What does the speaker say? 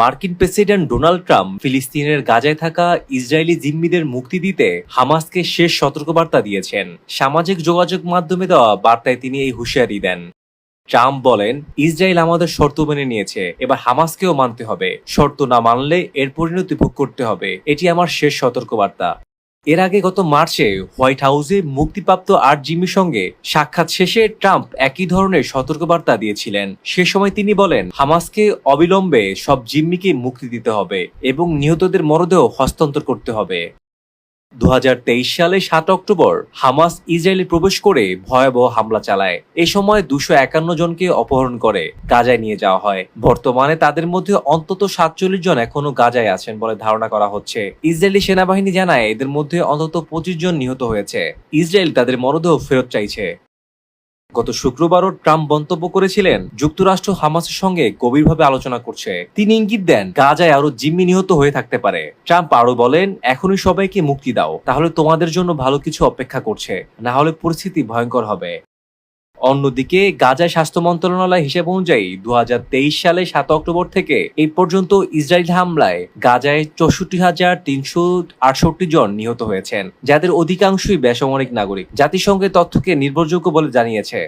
মার্কিন president Donald Trump ফিলিস্তিনের গাজায় থাকা ইসরায়েলি জিম্মিদের মুক্তি দিতে হামাসকে শেষ সতর্কবার্তা দিয়েছেন। সামাজিক যোগাযোগ মাধ্যমে দেওয়া বার্তায় তিনি এই হুঁশিয়ারি দেন। ট্রাম্প বলেন, ইসরায়েল আমাদের শর্ত মেনে নিয়েছে, এবার হামাসকেও মানতে হবে। শর্ত না মানলে এর পরিণতি ভোগ করতে হবে। এটি আমার শেষ সতর্কবার্তা। এর আগে গত মার্চে হোয়াইট হাউসে মুক্তিপ্রাপ্ত আর জিমির সঙ্গে সাক্ষাৎ শেষে ট্রাম্প একই ধরনের সতর্কবার্তা দিয়েছিলেন। সে সময় তিনি বলেন, হামাসকে অবিলম্বে সব জিম্মিকে মুক্তি দিতে হবে এবং নিহতদের মরদেহ হস্তান্তর করতে হবে। দু হাজার তেইশ সালে সাত অক্টোবর হামাস ইসরায়েলে প্রবেশ করে ভয়াবহ হামলা চালায়। এ সময় দুশো একান্ন জনকে অপহরণ করে, গাজায় নিয়ে যাওয়া হয়। বর্তমানে তাদের মধ্যে অন্তত সাতচল্লিশ জন এখনও গাজায় আছেন বলে ধারণা করা হচ্ছে। ইসরায়েলি সেনাবাহিনী জানায় এদের মধ্যে অন্তত পঁচিশ জন নিহত হয়েছে। ইসরায়েল তাদের মরদেহ ফেরত চাইছে। গত শুক্রবারও ট্রাম্প মন্তব্য করেছিলেন, যুক্তরাষ্ট্র হামাসের সঙ্গে গভীরভাবে আলোচনা করছে। তিনি ইঙ্গিত দেন, গাজায় আরও জিম্মি নিহত হয়ে থাকতে পারে। ট্রাম্প আরও বলেন, এখনই সবাইকে মুক্তি দাও, তাহলে তোমাদের জন্য ভালো কিছু অপেক্ষা করছে। না হলে পরিস্থিতি ভয়ঙ্কর হবে। অন্যদিকে গাজায় স্বাস্থ্য মন্ত্রণালয় হিসেব অনুযায়ী দু হাজার তেইশ সালে সাত অক্টোবর থেকে এই পর্যন্ত ইসরায়েল হামলায় গাজায় চৌষট্টি হাজার তিনশো আটষট্টি জন নিহত হয়েছেন, যাদের অধিকাংশই বেসামরিক নাগরিক। জাতিসংঘের তথ্যকে নির্ভরযোগ্য বলে জানিয়েছে।